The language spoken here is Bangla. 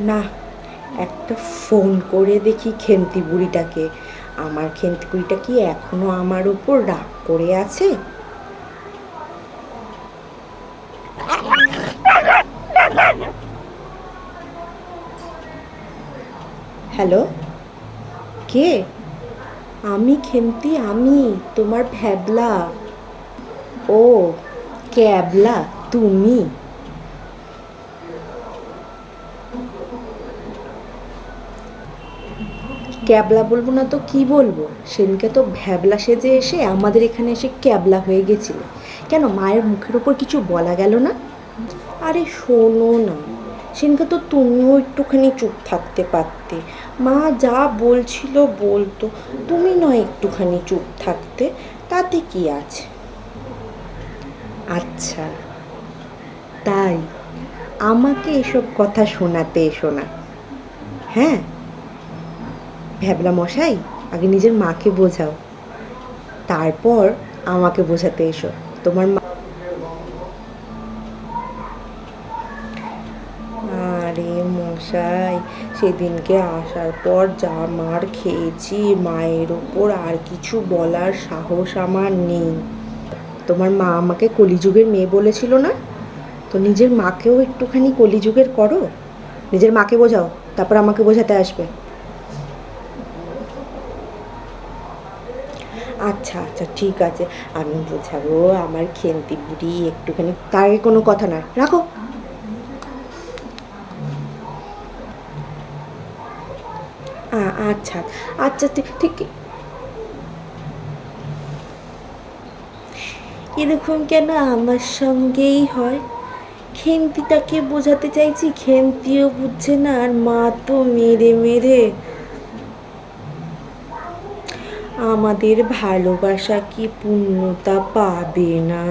না, একটা ফোন করে দেখি খেন্তি বুড়িটাকে। আমার খেন্তি বুড়িটা কি এখনও আমার উপর রাগ করে আছে? হ্যালো? কে? আমি খেমতি, আমি, তোমার ভ্যাবলা। ও, ক্যাবলা, তুমি। ক্যাবলা বলব না তো কি বলব? সেদিনকে তো ভ্যাবলা সেজে এসে আমাদের এখানে এসে ক্যাবলা হয়ে গেছিল। কেন মায়ের মুখের ওপর কিছু বলা গেল না? আরে শোনো না, সেদিনকে তো তুমিও একটুখানি চুপ থাকতে পারতে। মা যা বলছিল বলতো, তুমি নয় একটুখানি চুপ থাকতে, তাতে কি আছে? আচ্ছা তাই আমাকে এসব কথা শোনাতে এসো না। হ্যাঁ? ভ্যাবলা মশাই, আগে নিজের মাকে বোঝাও। তারপর আমাকে বোঝাতে এসো। তোমার মা আরে মশাই, সেদিনকে আসার পর যা মার খেয়েছি, মায়ের ওপর আর কিছু বলার সাহস আমার নেই। তোমার মা আমাকে কলিযুগের মেয়ে বলেছিল না? তো নিজের মাকেও একটুখানি কলিযুগের করো। নিজের মাকে বোঝাও, তারপর আমাকে বোঝাতে আসবে। আচ্ছা আচ্ছা ঠিক আছে। আমি বোঝাবো আমার খেন্তি বুড়ি একটুখানি। তার কোনো কথা না। রাখো। আচ্ছা আচ্ছা ঠিক এরকম কেন আমার সঙ্গেই হয়? খেন্তিটাকে বোঝাতে চাইছি খেন্তিও বুঝছে না, আর মা তো মেরে মেরে। আমাদের ভালোবাসা কি পূর্ণতা পাবে না?